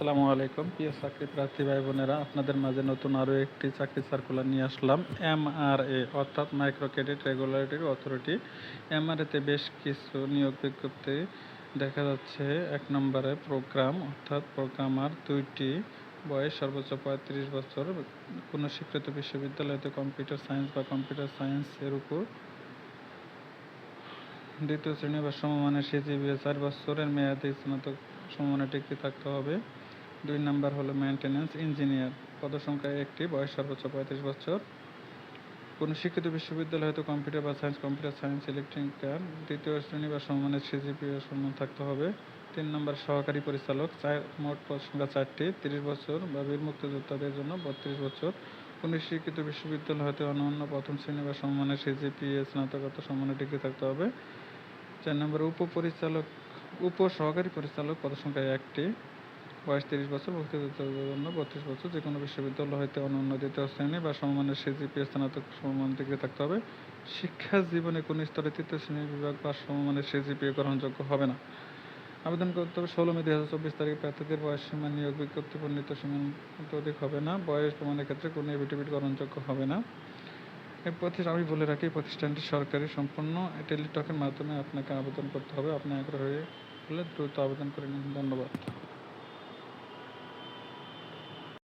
আসসালামু আলাইকুম। প্রিয় চাকরি প্রার্থী ভাই বোনেরা আপনাদের মাঝে নতুন আরও একটি চাকরি সার্কুলার নিয়ে আসলাম। এম আর এ অর্থাৎ micro credit regulatory authority M R এতে বেশ কিছু নিয়োগ বিজ্ঞপ্তি দেখা যাচ্ছে। এক নম্বরে প্রোগ্রাম অর্থাৎ প্রোগ্রামার দুইটি বয়স সর্বোচ্চ পঁয়ত্রিশ বছর। কোনো স্বীকৃত বিশ্ববিদ্যালয়তে কম্পিউটার সায়েন্স বা কম্পিউটার সায়েন্সের উপর। দ্বিতীয় শ্রেণি বা সমমানের সিজিপিএ চার বছরের মেয়াদে স্নাতক সমমানের ডিগ্রি থাকতে হবে। দুই নাম্বার হলো মেনটেন্যান্স ইঞ্জিনিয়ার পদসংখ্যা একটি, বয়স সর্বোচ্চ পঁয়ত্রিশ বছর। কোনো শিক্ষিত বিশ্ববিদ্যালয় হয়তো কম্পিউটার বা সায়েন্স কম্পিউটার সায়েন্স ইলেকট্রিক্যাল দ্বিতীয় শ্রেণি বা সমমানের সিজিপিএ সম্মান থাকতে হবে। তিন নম্বর সহকারী পরিচালক, চার, মোট পদ সংখ্যা চারটি, তিরিশ বছর বা বীর মুক্তিযোদ্ধাদের জন্য বত্রিশ বছর। কোনো শিক্ষিত বিশ্ববিদ্যালয় হয়তো অন্যান্য প্রথম শ্রেণি বা সম্মানের সিজিপিএ স্নাতকোত্তর, সম্মানের ডিগ্রি থাকতে হবে। চার নম্বর উপপরিচালক উপ সহকারী পরিচালক পদসংখ্যা একটি। বয়স তিরিশ বছর জন্য বত্রিশ বছর, যে কোনো বিশ্ববিদ্যালয় হইতে অনন্য দ্বিতীয় শ্রেণি বা সমমানের সিজিপিএ স্নাতক সমমান ডিগ্রি থাকতে হবে। শিক্ষা জীবনে কোনো স্তরে তৃতীয় শ্রেণি বিভাগ বা সমমানের সিজিপিএ গ্রহণযোগ্য হবে না। আবেদন করতে হবে ষোলো মে দুই হাজার চব্বিশ তারিখে। প্রার্থীদের বয়স সীমা নিয়োগ বিজ্ঞপ্তি বর্ণিত সীমা অধিক হবে না। বয়স প্রমাণের ক্ষেত্রে কোনো এভিডেভিট গ্রহণযোগ্য হবে না। এই প্রতিষ্ঠান, আমি বলে রাখি প্রতিষ্ঠানটি সরকারি, সম্পূর্ণ। টেলিটকের মাধ্যমে আপনাকে আবেদন করতে হবে। আপনি আগ্রহী হলে দ্রুত আবেদন করে নিন। ধন্যবাদ।